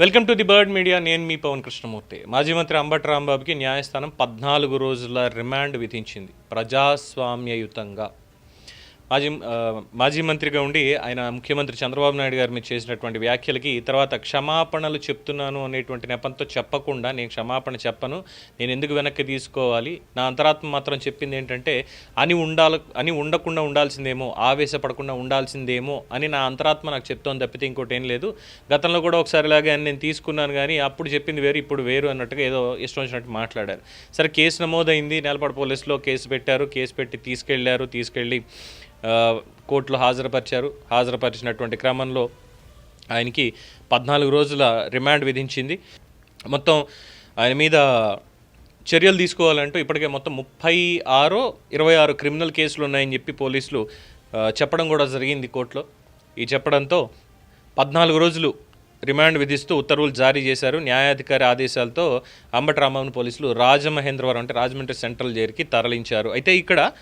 Welcome to the bird media. నేను మీ పవన్ కృష్ణమూర్తి. మాజీ మంత్రి అంబటి రాంబాబుకి న్యాయస్థానం పద్నాలుగు రోజుల రిమాండ్ విధించింది. ప్రజాస్వామ్యయుతంగా. మాజీ మాజీ మంత్రిగా ఉండి ఆయన ముఖ్యమంత్రి చంద్రబాబు నాయుడు గారి మీద చేసినటువంటి వ్యాఖ్యలకి తర్వాత క్షమాపణలు చెప్తున్నాను అనేటువంటి నెపంతో చెప్పకుండా నేను క్షమాపణ చెప్పను. నేను ఎందుకు వెనక్కి తీసుకోవాలి? నా అంతరాత్మ మాత్రం చెప్పింది ఏంటంటే అని ఉండాల అని ఉండకుండా ఉండాల్సిందేమో ఆవేశపడకుండా ఉండాల్సిందేమో అని నా అంతరాత్మ నాకు చెప్తోంది తప్పితే ఇంకోటి ఏం లేదు. గతంలో కూడా ఒకసారి ఇలాగే అని నేను తీసుకున్నాను కానీ అప్పుడు చెప్పింది వేరు ఇప్పుడు వేరు అన్నట్టుగా ఏదో ఇష్టం వచ్చినట్టు మాట్లాడారు. సరే కేసు నమోదైంది. నేలపాడు పోలీసులో కేసు పెట్టారు. కేసు పెట్టి తీసుకెళ్ళారు. తీసుకెళ్ళి కోర్టులో హాజరుపరిచారు. హాజరుపరిచినటువంటి క్రమంలో ఆయనకి పద్నాలుగు రోజుల రిమాండ్ విధించింది. మొత్తం ఆయన మీద చర్యలు తీసుకోవాలంటూ ఇప్పటికే మొత్తం ముప్పై ఆరో ఇరవై ఆరు క్రిమినల్ కేసులు ఉన్నాయని చెప్పి పోలీసులు చెప్పడం కూడా జరిగింది కోర్టులో. ఈ చెప్పడంతో పద్నాలుగు రోజులు రిమాండ్ విధిస్తూ ఉత్తర్వులు జారీ చేశారు. న్యాయాధికారి ఆదేశాలతో అంబటి పోలీసులు రాజమహేంద్రవరం అంటే రాజమండ్రి సెంట్రల్ జైలుకి తరలించారు. అయితే ఇక్కడ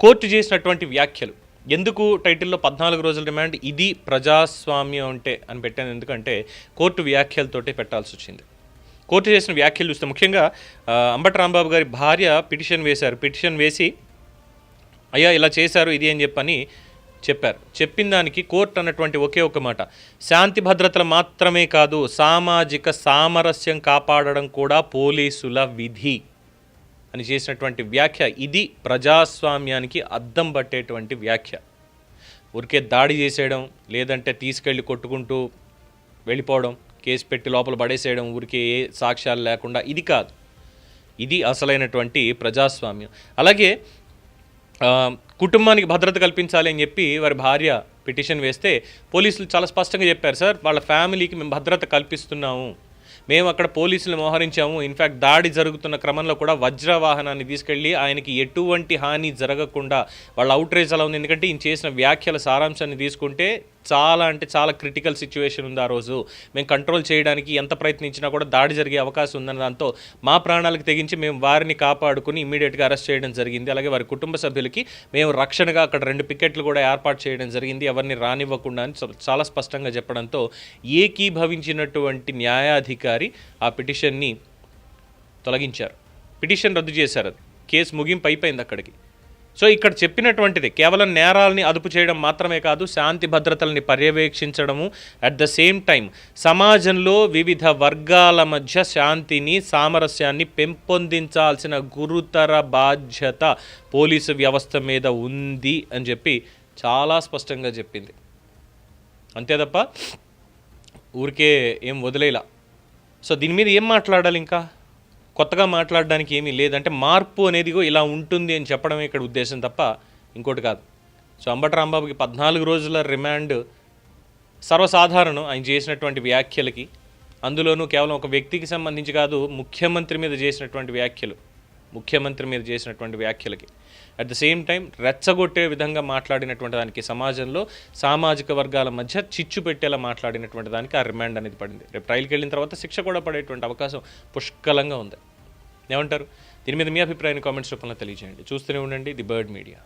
కోర్టు చేసినటువంటి వ్యాఖ్యలు. ఎందుకు టైటిల్లో పద్నాలుగు రోజుల రిమాండ్? ఇది ప్రజాస్వామ్యం అంటే అని పెట్టాను. ఎందుకంటే కోర్టు వ్యాఖ్యలతోటే పెట్టాల్సి వచ్చింది. కోర్టు చేసిన వ్యాఖ్యలు చూస్తే ముఖ్యంగా అంబట అంబటి రాంబాబు గారి భార్య పిటిషన్ వేశారు. పిటిషన్ వేసి అయ్యా ఇలా చేశారు ఇది అని చెప్పని చెప్పారు. చెప్పిన దానికి కోర్టు అన్నటువంటి ఒకే ఒక మాట. శాంతి భద్రతలు మాత్రమే కాదు సామాజిక సామరస్యం కాపాడడం కూడా పోలీసుల విధి. అని చేసినటువంటి వ్యాఖ్య ఇది ప్రజాస్వామ్యానికి అద్దం పట్టేటువంటి వ్యాఖ్య. ఊరికే దాడి చేసేయడం లేదంటే తీసుకెళ్ళి కొట్టుకుంటూ వెళ్ళిపోవడం కేసు పెట్టి లోపల పడేసేయడం ఊరికే ఏ సాక్ష్యాలు లేకుండా ఇది కాదు. ఇది అసలైనటువంటి ప్రజాస్వామ్యం. అలాగే కుటుంబానికి భద్రత కల్పించాలి అని చెప్పి వారి భార్య పిటిషన్ వేస్తే పోలీసులు చాలా స్పష్టంగా చెప్పారు సార్ వాళ్ళ ఫ్యామిలీకి మేము భద్రత కల్పిస్తున్నాము. మేము అక్కడ పోలీసులు మోహరించాము. ఇన్ఫ్యాక్ట్ దాడి జరుగుతున్న క్రమంలో కూడా వజ్ర వాహనాన్ని తీసుకెళ్ళి ఆయనకి ఎటువంటి హాని జరగకుండా వాళ్ళ అవుట్రేజ్ అలా ఉంది. ఎందుకంటే ఈయన చేసిన వ్యాఖ్యల సారాంశాన్ని తీసుకుంటే చాలా అంటే చాలా క్రిటికల్ సిచ్యువేషన్ ఉంది ఆ రోజు. మేము కంట్రోల్ చేయడానికి ఎంత ప్రయత్నించినా కూడా దాడి జరిగే అవకాశం ఉందన్న దాంతో మా ప్రాణాలకు తెగించి మేము వారిని కాపాడుకుని ఇమీడియట్గా అరెస్ట్ చేయడం జరిగింది. అలాగే వారి కుటుంబ సభ్యులకి మేము రక్షణగా అక్కడ రెండు పికెట్లు కూడా ఏర్పాటు చేయడం జరిగింది. ఎవరిని రానివ్వకుండా అని చాలా స్పష్టంగా చెప్పడంతో ఏకీభవించినటువంటి న్యాయాధికారి ఆ పిటిషన్ని తొలగించారు. పిటిషన్ రద్దు చేశారు అది. కేసు ముగింపు అయిపోయింది అక్కడికి. సో ఇక్కడ చెప్పినటువంటిది కేవలం నేరాలని అదుపు చేయడం మాత్రమే కాదు శాంతి భద్రతల్ని పర్యవేక్షించడము. అట్ ద సేమ్ టైం సమాజంలో వివిధ వర్గాల మధ్య శాంతిని సామరస్యాన్ని పెంపొందించాల్సిన గురుతర బాధ్యత పోలీసు వ్యవస్థ మీద ఉంది అని చెప్పి చాలా స్పష్టంగా చెప్పింది. అంతే తప్ప ఊరికే ఏం వదిలేలా. సో దీని మీద ఏం మాట్లాడాలి ఇంకా కొత్తగా మాట్లాడడానికి ఏమీ లేదంటే మార్పు అనేదిగో ఇలా ఉంటుంది అని చెప్పడమే ఇక్కడ ఉద్దేశం తప్ప ఇంకోటి కాదు. సో అంబట రాంబాబుకి పద్నాలుగు రోజుల రిమాండ్ సర్వసాధారణం ఆయన చేసినటువంటి వ్యాఖ్యలకి. అందులోనూ కేవలం ఒక వ్యక్తికి సంబంధించి కాదు ముఖ్యమంత్రి మీద చేసినటువంటి వ్యాఖ్యలు ముఖ్యమంత్రి మీద చేసినటువంటి వ్యాఖ్యలకి. అట్ ద సేమ్ టైం రెచ్చగొట్టే విధంగా మాట్లాడినటువంటి దానికి సమాజంలో సామాజిక వర్గాల మధ్య చిచ్చు పెట్టేలా మాట్లాడినటువంటి దానికి ఆ రిమాండ్ అనేది పడింది. రేపు ట్రయల్కి వెళ్ళిన తర్వాత శిక్ష కూడా పడేటువంటి అవకాశం పుష్కలంగా ఉంది. ఏమంటారు? దీని మీద మీ అభిప్రాయాన్ని కామెంట్స్ రూపంలో తెలియజేయండి. చూస్తూనే ఉండండి. The bird media